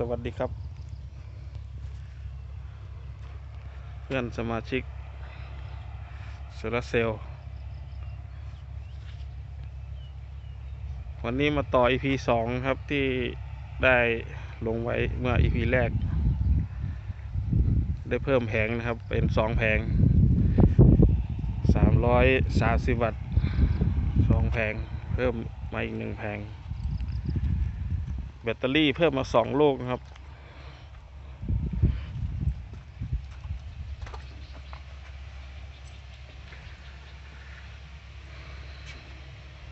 สวัสดีครับ เพื่อนสมาชิกโซลาร์เซลล์วันนี้มาต่อ EP สองครับที่ได้ลงไว้เมื่อ EP แรก ได้เพิ่มแผงนะครับ เป็นสองแผง 330 วัตต์สองแผง เพิ่มมาอีกหนึ่งแผง แบตเตอรี่เพิ่มมาสองลูกนะครับ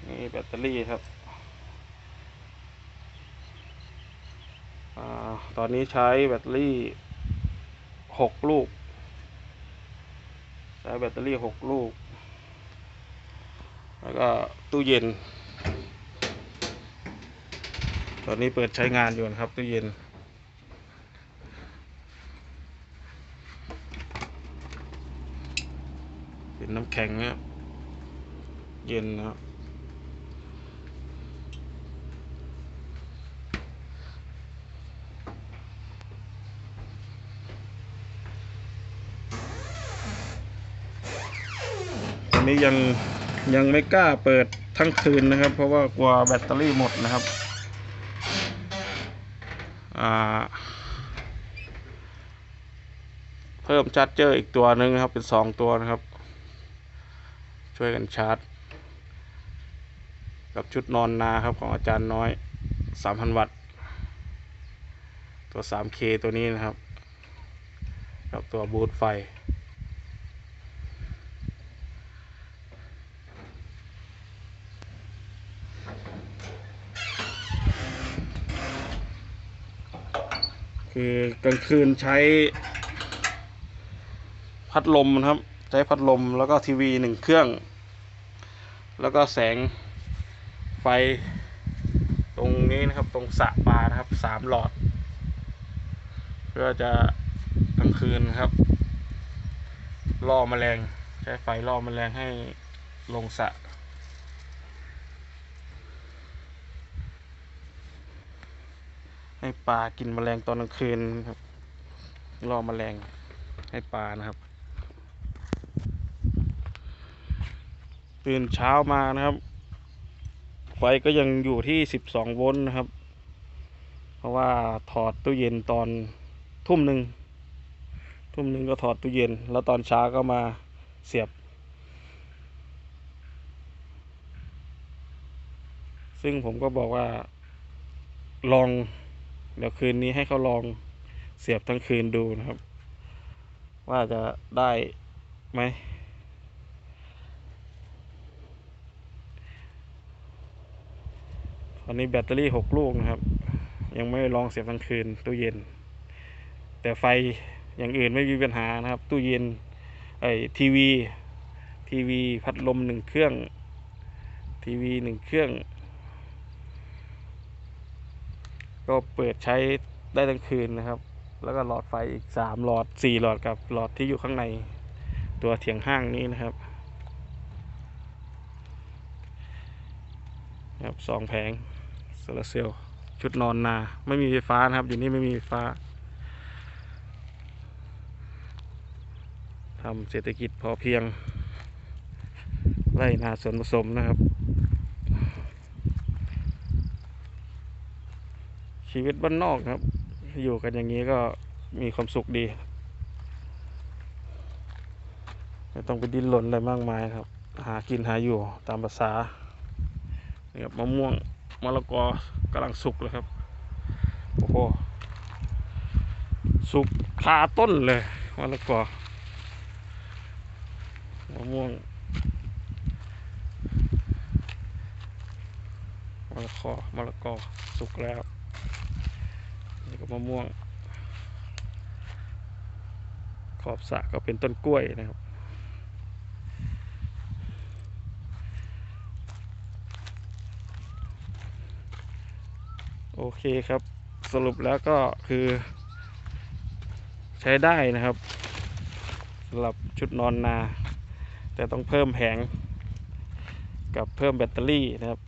นี่แบตเตอรี่ครับอตอนนี้ใช้แบตเตอรี่หกลูก ใช้แบตเตอรี่หกลูก แล้วก็ตู้เย็น ตอนนี้เปิดใช้งานอยู่นะครับตู้เย็น เป็นน้ำแข็งนะครับเย็นนะครับตอนนี้ยังยังไม่กล้าเปิดทั้งคืนนะครับ เพราะว่ากลัวแบตเตอรี่หมดนะครับ เพิ่มชาร์จเจอร์อีกตัวหนึ่งนะครับ เป็นสองตัวนะครับ ช่วยกันชาร์จ กับชุดนอนนาครับของอาจารย์น้อยสามพันวัตต์ ตัว 3K ตัวนี้นะครับ กับตัวบูทไฟ คือกลางคืนใช้ พัดลมนะครับ ใช้พัดลมแล้วก็ทีวีหนึ่งเครื่อง แล้วก็แสงไฟตรงนี้นะครับ ตรงสระปลานะครับสามหลอด เพื่อจะกลางคืนครับ ล่อแมลง ใช้ไฟล่อแมลงให้ลงสระ ให้ปลากินแมลงตอนกลางคืนครับล่อแมลงให้ปลานะครับ ตื่นเช้ามานะครับ ไฟก็ยังอยู่ที่สิบสองโวลต์นะครับ เพราะว่าถอดตู้เย็นตอนทุ่มหนึ่งทุ่มหนึ่งก็ถอดตู้เย็น แล้วตอนเช้าก็มาเสียบ ซึ่งผมก็บอกว่าลอง เดี๋ยวคืนนี้ให้เขาลองเสียบทั้งคืนดูนะครับ ว่าจะได้ไหมตอนนี้แบตเตอรี่หกลูกนะครับ ยังไม่ลองเสียบทั้งคืนตู้เย็น แต่ไฟอย่างอื่นไม่มีปัญหานะครับ ตู้เย็นไอ้ทีวีทีวีพัดลมหนึ่งเครื่อง ทีวีหนึ่งเครื่อง ก็เปิดใช้ได้ทั้งคืนนะครับ แล้วก็หลอดไฟอีกสามหลอดสี่หลอดกับหลอดที่อยู่ข้างในตัวเถียงห้างนี้นะครับครับสองแผงโซลาเซลล์ชุดนอนนา ไม่มีไฟฟ้านะครับ อยู่นี่ไม่มีไฟฟ้าทำเศรษฐกิจพอเพียงไร่นาสวนผสมนะครับ ชีวิตบ้านนอกครับ อยู่กันอย่างนี้ก็มีความสุขดี ไม่ต้องไปดิ้นรนอะไรมากมายครับ หากินหาอยู่ตามภาษานี่ครับมะม่วงมะละกอกำลังสุกเลยครับ โอ้โห สุกคาต้นเลยมะละกอมะม่วงมะละกอมะละกอสุกแล้ว ก็มะม่วง ขอบสระก็เป็นต้นกล้วยนะครับ โอเคครับสรุปแล้วก็คือ ใช้ได้นะครับสำหรับชุดนอนนา แต่ต้องเพิ่มแผง กับเพิ่มแบตเตอรี่นะครับ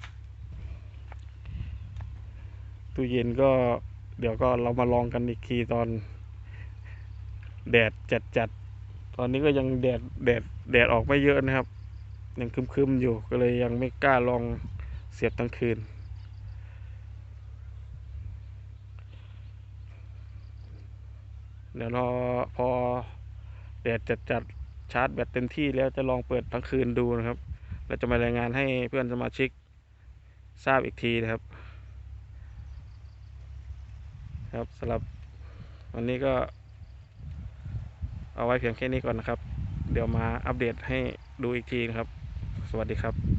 ตู้เย็นก็ เดี๋ยวก็เรามาลองกันอีกทีตอน แดดจัดจัดๆตอนนี้ก็ยังแดดแดดแดดออกไม่เยอะนะครับ ยังคึมๆอยู่ก็เลยยังไม่กล้าลองเสียบทั้งคืน เดี๋ยวรอพอแดดจัดจัดๆชาร์จแบตเต็มที่แล้วจะลองเปิดทั้งคืนดูนะครับ แล้วจะมารายงานให้เพื่อนสมาชิกทราบอีกทีนะครับ ครับสำหรับวันนี้ก็ เอาไว้เพียงแค่นี้ก่อนนะครับ เดี๋ยวมาอัปเดตให้ดูอีกทีนะครับ สวัสดีครับ